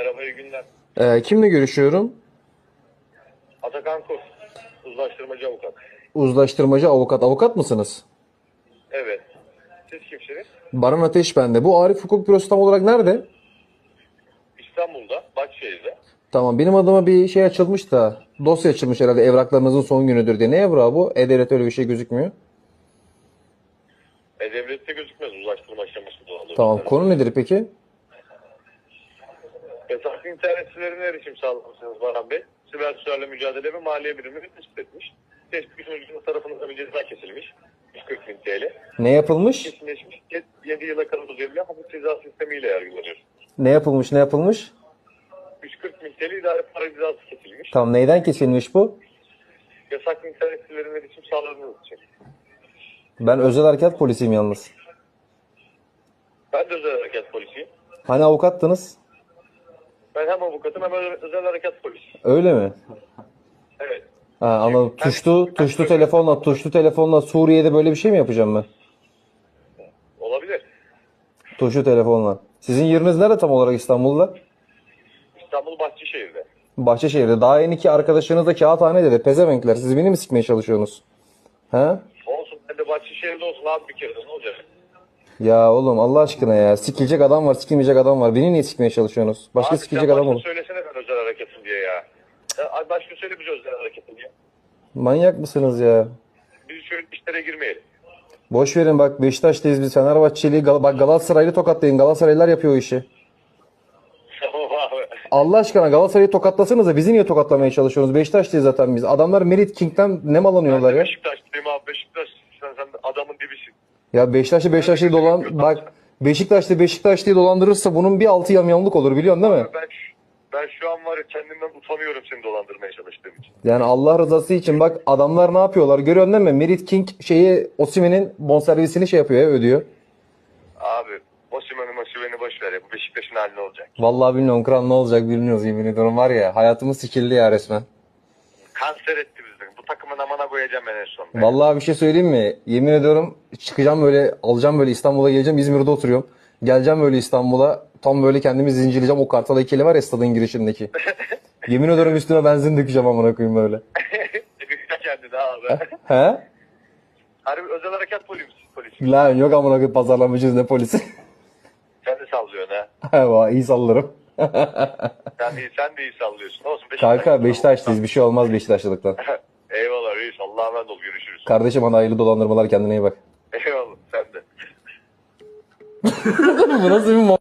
Merhaba, iyi günler. Ee, kimle görüşüyorum? Atakan Kurs, uzlaştırmacı avukat. Uzlaştırmacı avukat. Avukat mısınız? Evet. Siz kimsiniz? Baran Ateş bende. Bu Arif Hukuk Bürosu tam olarak nerede? İstanbul'da, Bahçeşehir'de. Tamam benim adıma bir şey açılmış da dosya açılmış herhalde evraklarınızın son günüdür diye. Ne evrağı bu? E-Devlet öyle bir şey gözükmüyor. E-Devlet'te gözükmez uzlaştırma aşamasında. Tamam konu nedir peki? Yasaklı internet sitelerine erişim sağlamışsınız Baran Bey. Siber suçlarla mücadele ve maliye birimleri tespit etmiş. Tespit sonucunda tarafınızda bir ceza kesilmiş. 140 bin TL. Ne yapılmış? Kesinleşmiş 7 yıla kadar uzayabilen hafif ceza sistemiyle yargılanıyor. Ne yapılmış? Ne yapılmış? 140 bin TL idare para cezası kesilmiş. Tamam neyden kesilmiş bu? Yasaklı internet sitelerine erişim sağladığınız için. Ben özel harekat polisiyim yalnız. Ben de özel harekat polisiyim. Hani avukattınız? Ben hem avukatım hem özel, özel harekat polisi. Öyle mi? Evet. Ha anladım. Tuşlu, tuşlu telefonla, tuşlu telefonla Suriye'de böyle bir şey mi yapacağım ben? Olabilir. Tuşlu telefonla. Sizin yeriniz nerede tam olarak İstanbul'da? İstanbul Bahçeşehir'de. Bahçeşehir'de. Daha yeni ki arkadaşlarınız da kağıthanede de pezevenkler. Siz beni mi sikmeye çalışıyorsunuz? He? Olsun ben de Bahçeşehir'de olsun abi bir kere de ne olacak? Ya oğlum Allah aşkına ya. Sikilecek adam var, sikilmeyecek adam var. Beni niye sikmeye çalışıyorsunuz? Başka abi sikilecek sen adam başka olur. söylesene ben özel hareketim diye ya. abi başka söyle bize özel hareketim diye. Manyak mısınız ya? Biz şöyle işlere girmeyelim. Boş verin bak Beşiktaş'tayız biz. Fenerbahçeli, Gal bak Galatasaraylı tokatlayın. Galatasaraylılar yapıyor o işi. Tamam abi. Allah aşkına Galatasaray'ı tokatlasanıza bizi niye tokatlamaya çalışıyorsunuz? Beşiktaşlıyız zaten biz. Adamlar Merit King'den ne malanıyorlar ya? Beşiktaşlıyım abi Beşiktaş. Sen, sen adamın dibisin. Ya Beşiktaşlı Beşiktaşlı'yı dolan bak Beşiktaşlı Beşiktaşlı'yı dolandırırsa bunun bir altı yamyamlık olur biliyorsun değil mi? Ben, ben şu an var ya kendimden utanıyorum seni dolandırmaya çalıştığım için. Yani Allah rızası için bak adamlar ne yapıyorlar görüyorsun değil mi? Merit King şeyi Osimhen'in bonservisini şey yapıyor ya ödüyor. Abi Osimhen'i Osimhen'i boş ver ya. Bu Beşiktaş'ın hali ne olacak? Vallahi bilmiyorum kral ne olacak bilmiyoruz yemin ediyorum var ya hayatımız sikildi ya resmen. Kanser etti bizi. Koyacağım en son. Vallahi bir şey söyleyeyim mi? Yemin ediyorum çıkacağım böyle alacağım böyle İstanbul'a geleceğim İzmir'de oturuyorum. Geleceğim böyle İstanbul'a tam böyle kendimi zincirleyeceğim o Kartal heykeli var ya stadın girişindeki. Yemin ediyorum üstüme benzin dökeceğim amına koyayım böyle. Güzel kendini abi. He? Harbi özel harekat polisi. polisi. Lan yok amına koyayım pazarlamacıyız ne polisi. Sen de sallıyorsun ha. Vay, iyi sallarım. Sen de, sen de iyi sallıyorsun. Olsun Beşiktaş. Kanka Beşiktaşlıyız bir şey olmaz Beşiktaşlılıktan. Kardeşim hadi hayırlı dolandırmalar kendine iyi bak. Eyvallah. Sen de. Bu nasıl bir